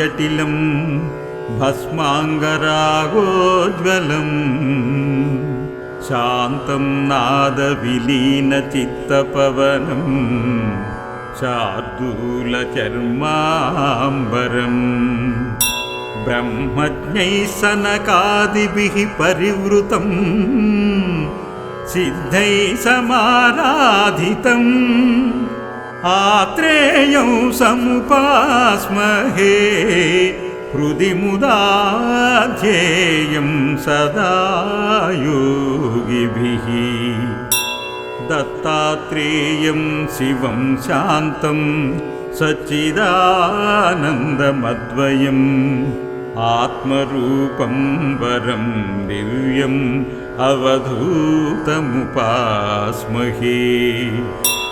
प्रभमिन्द्रनीलजटिलं भस्माङ्गरागोज्ज्वलम्। शान्तं नादविलीनचित्तपवनम् शार्दूलचर्माम्बरम्। ब्रह्मज्ञैः सनकादिभिः परिवृतम् सिद्धैः समाराधितम् आत्रेयं समुपास्महे हृदि मुदाध्येयं सदा योगिभिः दत्तात्रेयं शिवं शान्तं सच्चिदानन्दमद्वयम् आत्मरूपं वरं दिव्यम् अवधूतमुपास्महे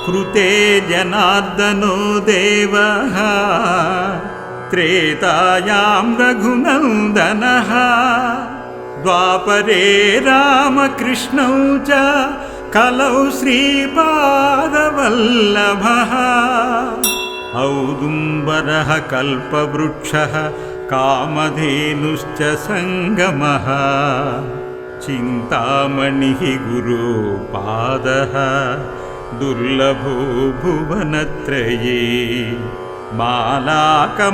कृते जनार्दनो देवः त्रेतायां रघुनन्दनः। द्वापरे रामकृष्णौ च कलौ श्रीपादवल्लभः। औदुम्बरः कल्पवृक्षः कामधेनुश्च सङ्गमः चिन्तामणिः गुरुपादः दुर्लभो भुवनत्रये मालाकमण्डलुरधः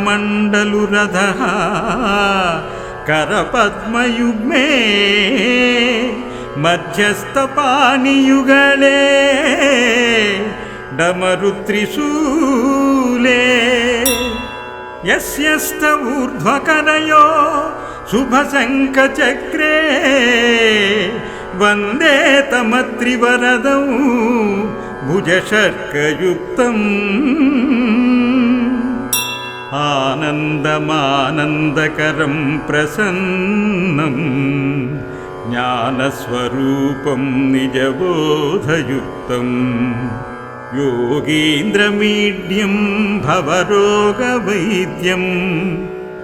करपद्मयुग्मे मध्यस्थपाणियुगले डमरुत्रिशूले यस्यस्त ऊर्ध्वकरयो शुभशङ्खचक्रे वन्दे तमत्रिवरदौ भुजशर्कयुक्तम्। आनन्दमानन्दकरं प्रसन्नं ज्ञानस्वरूपं निजबोधयुक्तम्। योगीन्द्रमीड्यं भवरोगवैद्यम्।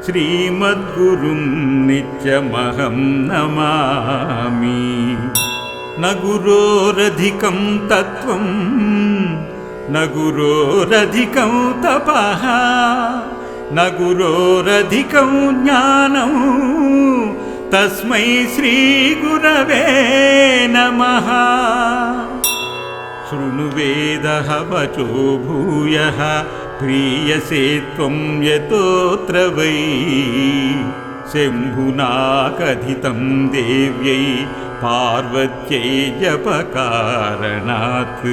श्रीमद्गुरुं नित्यमहं नमामि न गुरोरधिकं तत्त्वं न गुरोरधिकं तपः न गुरोरधिकं ज्ञानं तस्मै श्रीगुरवे नमः। शृणुवेदः वचो भूयः प्रीयसे त्वं यतोऽत्र वै। शम्भुना कथितं देव्यै पार्वत्यै जपकारणात्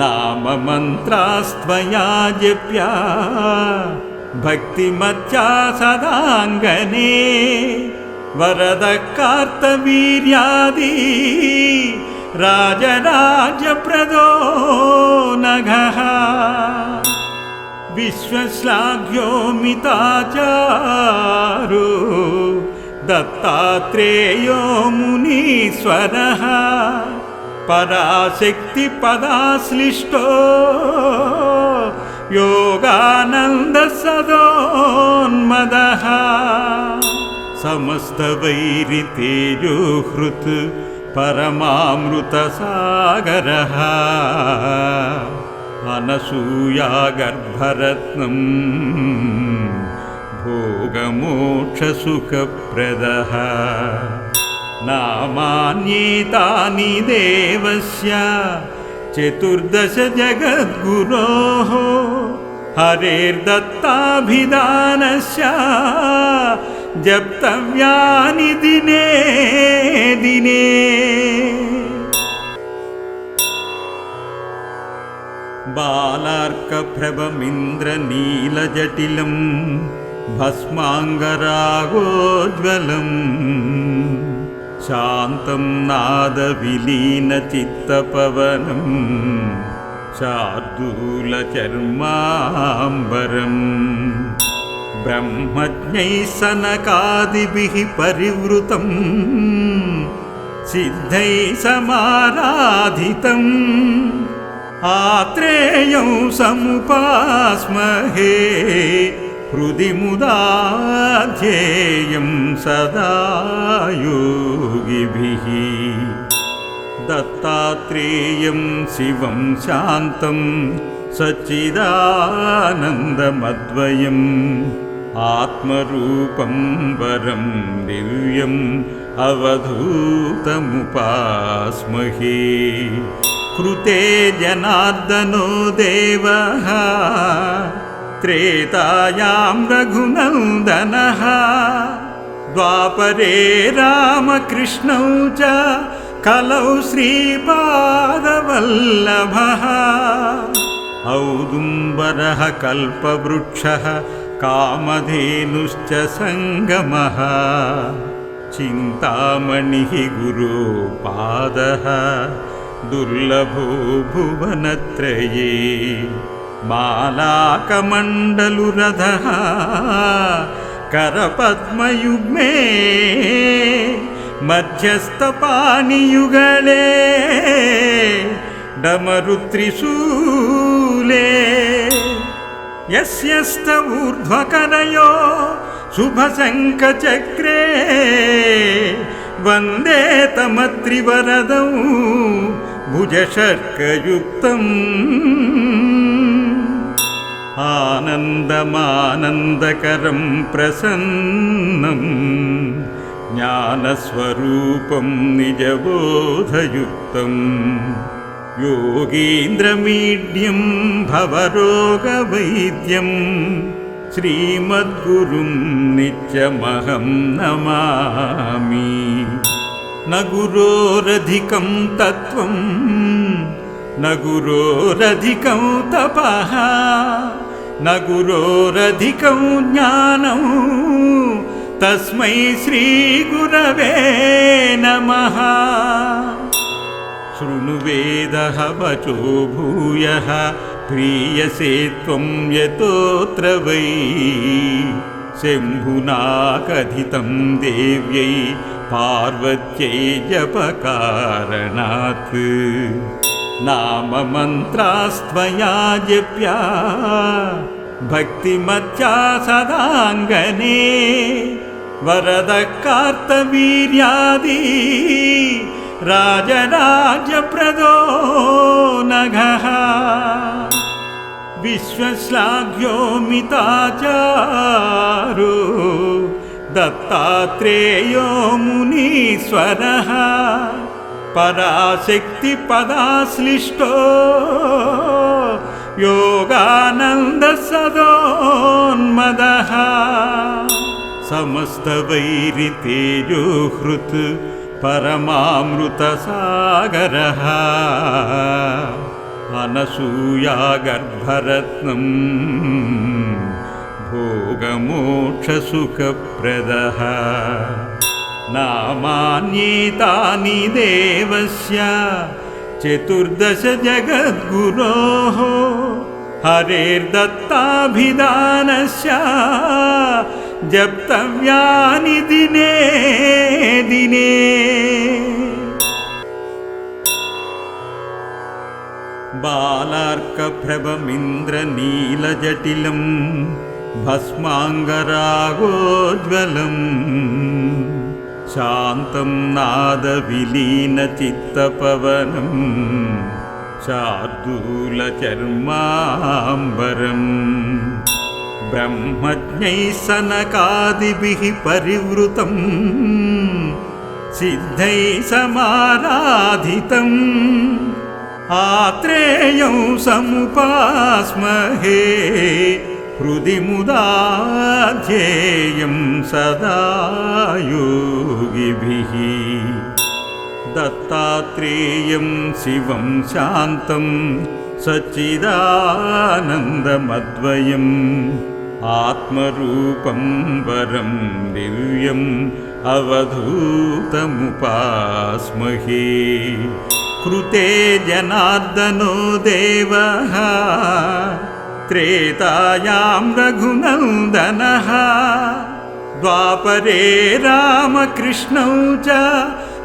नाममन्त्रास्त्वया जप्या भक्तिमत्या सदाङ्गने वरदः कार्तवीर्यादि राजराजप्रदो नघः। विश्वश्लाघ्योमिताचारो दत्तात्रेयो मुनीश्वरः। पराशक्तिपदाश्लिष्टो योगानन्दसदोन्मदः। समस्तवैरितेजोहृत् परमामृतसागरः। अनसूयागर्भरत्नम् भोगमोक्षसुखप्रदः नामान्येतानि देवस्य चतुर्दश जगद्गुरोः। हरेर्दत्ताभिधानस्य जप्तव्यानि दिने दिने। बालार्कप्रभमिन्द्रनीलजटिलं भस्माङ्गरागोज्ज्वलम्। शान्तं नादविलीनचित्तपवनम्। शार्दूलचर्माम्बरम्। ब्रह्मज्ञैः सनकादिभिः परिवृतम्। सिद्धैः समाराधितम्। आत्रेयं समुपास्महे हृदि मुदाध्येयं सदा योगिभिः दत्तात्रेयं शिवं शान्तं सच्चिदानन्दमद्वयम्। आत्मरूपं वरं दिव्यम् अवधूतमुपास्महे। कृते जनार्दनो देवः त्रेतायां रघुनन्दनः। द्वापरे रामकृष्णौ च कलौ श्रीपादवल्लभः। औदुम्बरः कल्पवृक्षः कामधेनुश्च सङ्गमः। चिन्तामणिः गुरुपादः दुर्लभो भुवनत्रये मालाकमण्डलुरधः करपद्मयुग्मे मध्यस्थपाणियुगले डमरुत्रिशूले यस्यस्त ऊर्ध्वकनयो शुभशङ्खचक्रे वन्दे तमत्रिवरदौ भुजशर्कयुक्तम् आनन्दमानन्दकरं प्रसन्नम् ज्ञानस्वरूपं निजबोधयुक्तम् योगीन्द्रमीड्यं भवरोगवैद्यम् श्रीमद्गुरुं नित्यमहं नमामि। न गुरोरधिकं तत्त्वं न गुरोरधिकं तपः न गुरोरधिकं ज्ञानं तस्मै श्रीगुरवे नमः। शृणुवेदः वचो भूयः प्रीयसे त्वं यतोऽत्र वै। शम्भुना कथितं देव्यै पार्वत्यै जपकारणात् नाममन्त्रास्त्वया जप्या। भक्तिमत्या सदाङ्गने। वरदः कार्तवीर्यादि राजराजप्रदो नघः। विश्वश्लाघ्योमिताचारो। दत्तात्रेयो मुनीश्वरः पराशक्तिपदाश्लिष्टो योगानन्दसदोन्मदः। समस्तवैरितेजोहृत् परमामृतसागरः। अनसूयागर्भरत्नम् भोगमोक्षसुखप्रदः नामान्येतानि देवस्य चतुर्दश जगद्गुरोः हरेर्दत्ताभिधानस्य जप्तव्यानि दिने दिने। बालार्कप्रभमिन्द्रनीलजटिलं भस्माङ्गरागोज्ज्वलम् शान्तं नादविलीनचित्तपवनम् शार्दूलचर्माम्बरम्। ब्रह्मज्ञैः सनकादिभिः परिवृतम् सिद्धैः समाराधितम्। आत्रेयं समुपास्महे हृदि मुदाध्येयं सदा योगिभिः दत्तात्रेयं शिवं शान्तं सच्चिदानन्दमद्वयम्। आत्मरूपं वरं दिव्यम् अवधूतमुपास्महे। कृते जनार्दनो देवः त्रेतायां रघुनन्दनः। द्वापरे रामकृष्णौ च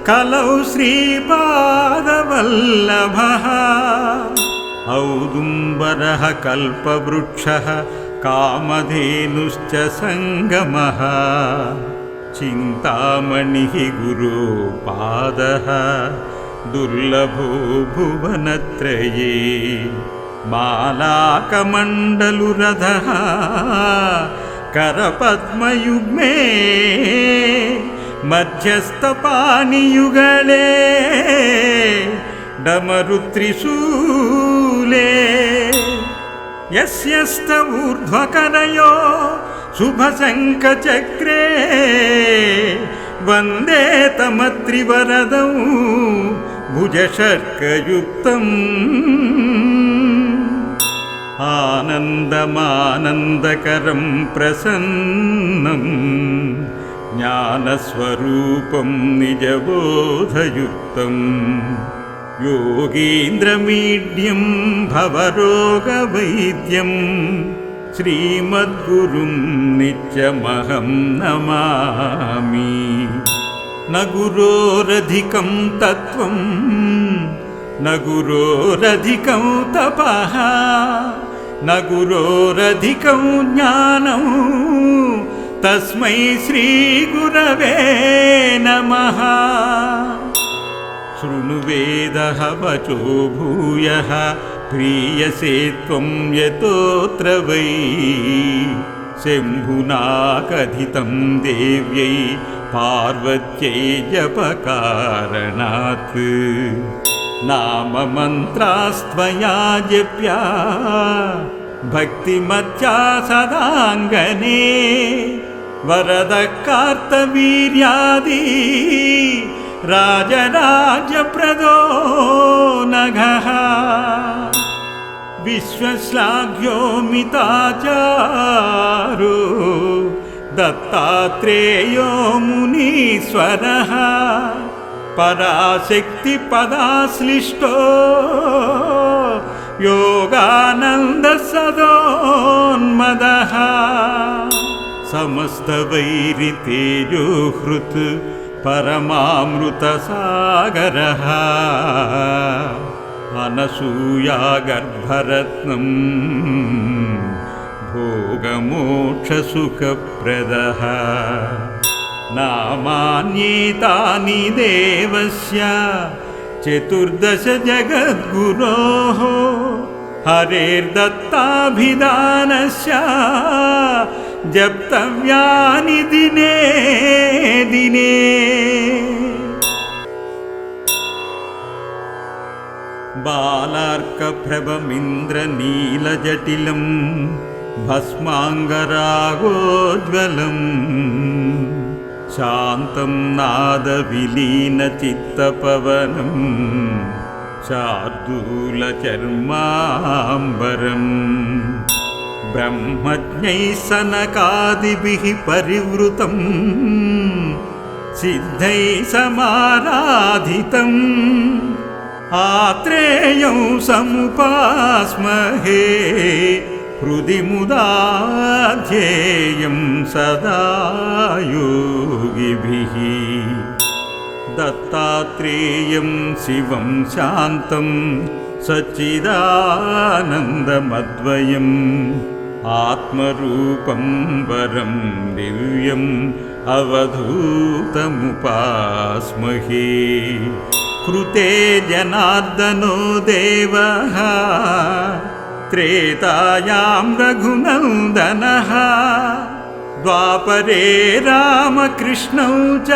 कलौ श्रीपादवल्लभः। औदुम्बरः कल्पवृक्षः कामधेनुश्च सङ्गमः चिन्तामणिः गुरुपादः दुर्लभो भुवनत्रये मालाकमण्डलुरधः करपद्मयुग्मे मध्यस्थपाणियुगले डमरुत्रिशूले। यस्यस्त ऊर्ध्वकरयो शुभशङ्खचक्रे वन्दे तमत्रिवरदौ भुजशर्कयुक्तम् आनन्दमानन्दकरं प्रसन्नम् ज्ञानस्वरूपं निजबोधयुक्तम् योगीन्द्रमीड्यं भवरोगवैद्यं श्रीमद्गुरुं नित्यमहं नमामि। न गुरोरधिकं तत्त्वं न गुरोरधिकं तपः न गुरोरधिकं ज्ञानं तस्मै श्रीगुरवे नमः। शृणुवेदः वचो भूयः प्रीयसे त्वं यतोऽत्र वै। शम्भुना कथितं देव्यै पार्वत्यै जपकारणात् नाममन्त्रास्त्वया जप्या। भक्तिमत्या सदाङ्गने। वरदः कार्तवीर्यादि राजराजप्रदो नघः। विश्वश्लाघ्यो मिताचारो दत्तात्रेयो मुनीश्वरः पराशक्तिपदाश्लिष्टो योगानन्दसदोन्मदः। समस्तवैरितेजोहृत् परमामृतसागरः। अनसूयागर्भरत्नम् भोगमोक्षसुखप्रदः नामान्येतानि देवस्य चतुर्दश जगद्गुरोः हरेर्दत्ताभिधानस्य जप्तव्यानि दिने दिने। बालार्कप्रभमिन्द्रनीलजटिलम् भस्माङ्गरागोज्ज्वलम् शान्तं नादविलीनचित्तपवनम् शार्दूलचर्माम्बरम्। ब्रह्मज्ञैः सनकादिभिः परिवृतम् सिद्धैः समाराधितम्। आत्रेयौ समुपास्महे हृदि मुदाध्येयं सदा योगिभिः दत्तात्रेयं शिवं शान्तं सच्चिदानन्दमद्वयम्। आत्मरूपं वरं दिव्यम् अवधूतमुपास्महे। कृते जनार्दनो देवः त्रेतायां रघुनन्दनः। द्वापरे रामकृष्णौ च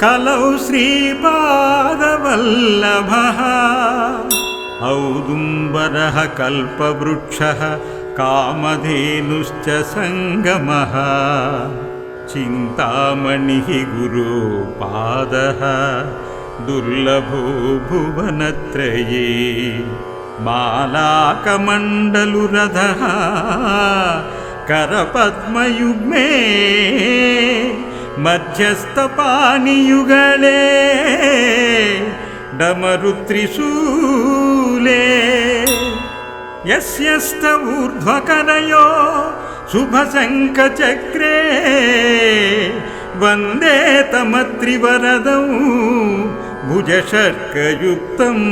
कलौ श्रीपादवल्लभः। औदुम्बरः कल्पवृक्षः कामधेनुश्च सङ्गमः। चिन्तामणिः गुरोपादः दुर्लभो भुवनत्रये मालाकमण्डलुरधः करपद्मयुग्मे मध्यस्थपाणियुगले डमरुत्रिशूले यस्यस्त ऊर्ध्वकरयो शुभशङ्खचक्रे वन्दे तमत्रिवरदौ भुजशर्कयुक्तम्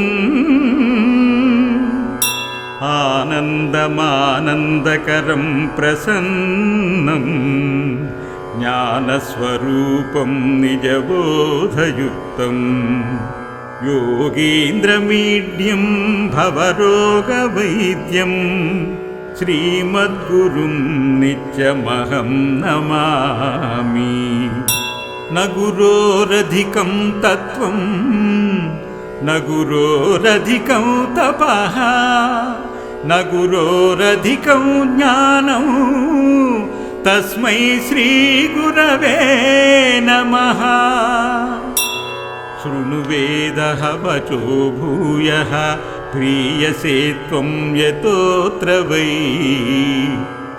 आनन्दमानन्दकरं प्रसन्नम् ज्ञानस्वरूपं निजबोधयुक्तम् योगीन्द्रमीड्यं भवरोगवैद्यं श्रीमद्गुरुं नित्यमहं नमामि। न गुरोरधिकं तत्त्वं न गुरोरधिकं तपः न गुरोरधिकं ज्ञानं तस्मै श्रीगुरवे नमः। शृणुवेदः वचो भूयः प्रीयसे त्वं यतोऽत्र वै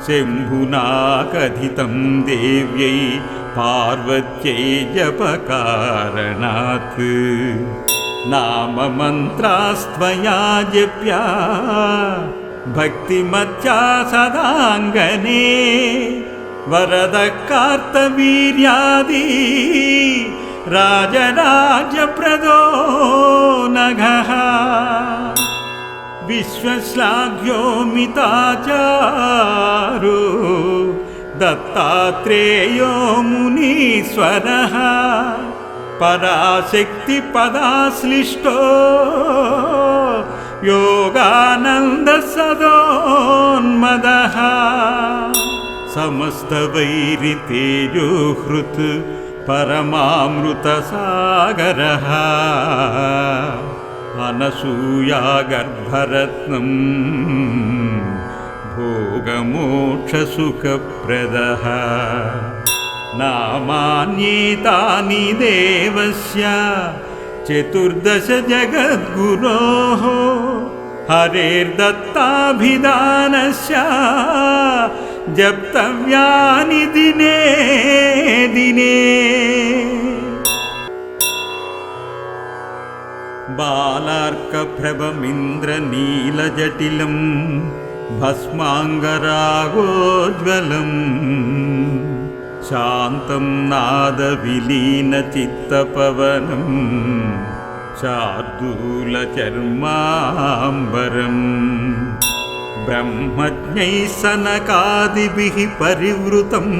शम्भुना कथितं देव्यै पार्वत्यै जपकारणात् नाममन्त्रास्त्वया जप्या। भक्तिमत्या सदाङ्गने। वरदः कार्तवीर्यादि राजराजप्रदो नघः। विश्वश्लाघ्योमिताचारो। दत्तात्रेयो मुनीश्वरः पराशक्तिपदाश्लिष्टो योगानन्दसदोन्मदः। समस्तवैरितेजोहृत् परमामृतसागरः। अनसूयागर्भरत्नम् भोगमोक्षसुखप्रदः नामान्येतानि देवस्य चतुर्दश जगद्गुरोः हरेर्दत्ताभिधानस्य जप्तव्यानि दिने दिने। बालार्कप्रभमिन्द्रनीलजटिलं भस्माङ्गरागोज्ज्वलम् शान्तं नादविलीनचित्तपवनं शार्दूलचर्माम्बरम्। ब्रह्मज्ञैः सनकादिभिः परिवृतम्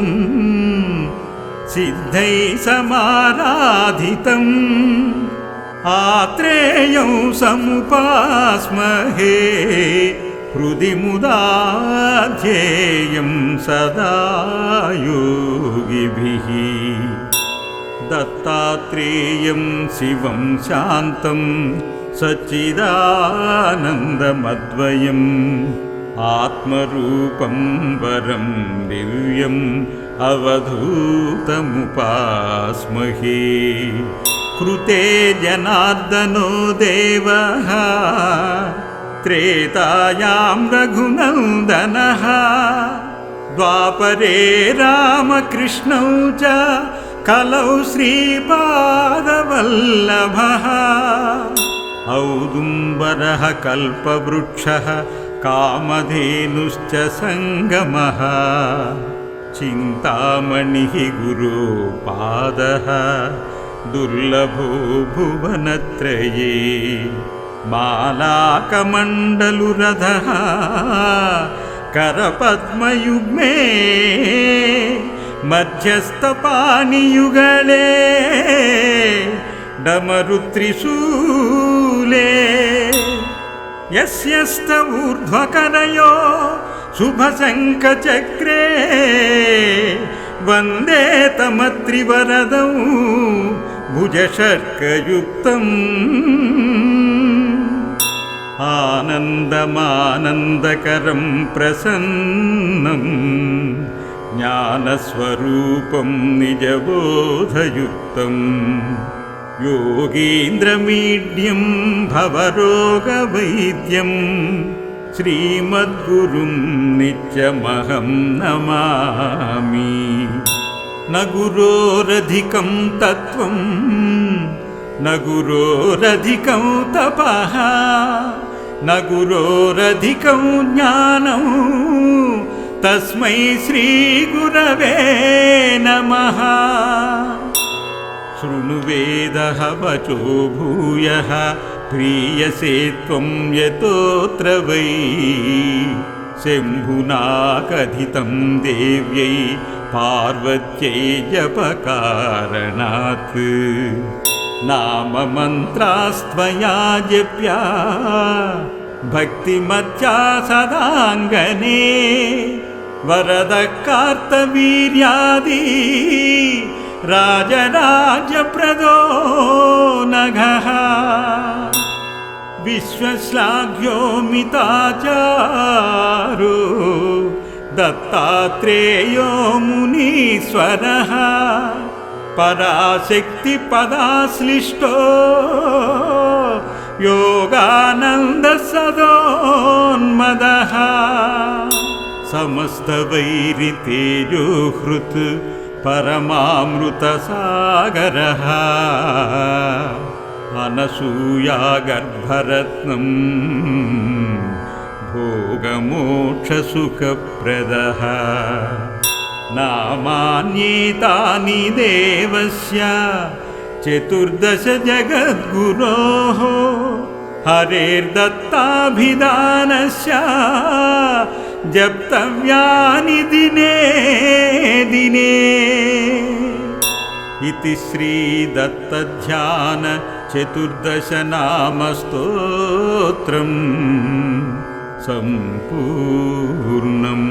सिद्धैः समाराधितम्। आत्रेयं समुपास्महे हृदि मुदाध्येयं सदा योगिभिः दत्तात्रेयं शिवं शान्तं सच्चिदानन्दमद्वयम्। आत्मरूपं वरं दिव्यम् अवधूतमुपास्महे। कृते जनार्दनो देवः त्रेतायां रघुनन्दनः। द्वापरे रामकृष्णौ च कलौ श्रीपादवल्लभः। औदुम्बरः कल्पवृक्षः कामधेनुश्च सङ्गमः। चिन्तामणिः गुरुपादः दुर्लभो भुवनत्रये मालाकमण्डलुरधः करपद्मयुग्मे मध्यस्थपाणियुगले डमरुत्रिशूले। यस्यस्त ऊर्ध्वकरयो शुभशङ्खचक्रे वन्दे तमत्रिवरदौ भुजशर्कयुक्तम् आनन्दमानन्दकरं प्रसन्नं ज्ञानस्वरूपं निजबोधयुक्तम् योगीन्द्रमीड्यं भवरोगवैद्यं श्रीमद्गुरुं नित्यमहं नमामि। न गुरोरधिकं तत्त्वं न गुरोरधिकं तपः न गुरोरधिकं ज्ञानं तस्मै श्रीगुरवे नमः। शृणुवेदः वचो भूयः प्रीयसे त्वं यतोऽत्र वै शम्भुना कथितं देव्यै पार्वत्यै जपकारणात् नाममन्त्रास्त्वया जप्या भक्तिमत्या सदाङ्गने वरदः कार्तवीर्यादि राजराजप्रदो नघः। विश्वश्लाघ्यो मिताचारो दत्तात्रेयो मुनीश्वरः। पराशक्तिपदाश्लिष्टो योगानन्दसदोन्मदः। समस्तवैरितेजोहृत् परमामृतसागरः। अनसूयागर्भरत्नम् भोगमोक्षसुखप्रदः। नामान्येतानि देवस्य चतुर्दश जगद्गुरोः हरेर्दत्ताभिधानस्य जप्तव्यानि दिने। दिने इति श्रीदत्तध्यान चतुर्दशनामस्तोत्रम् सम्पूर्णम्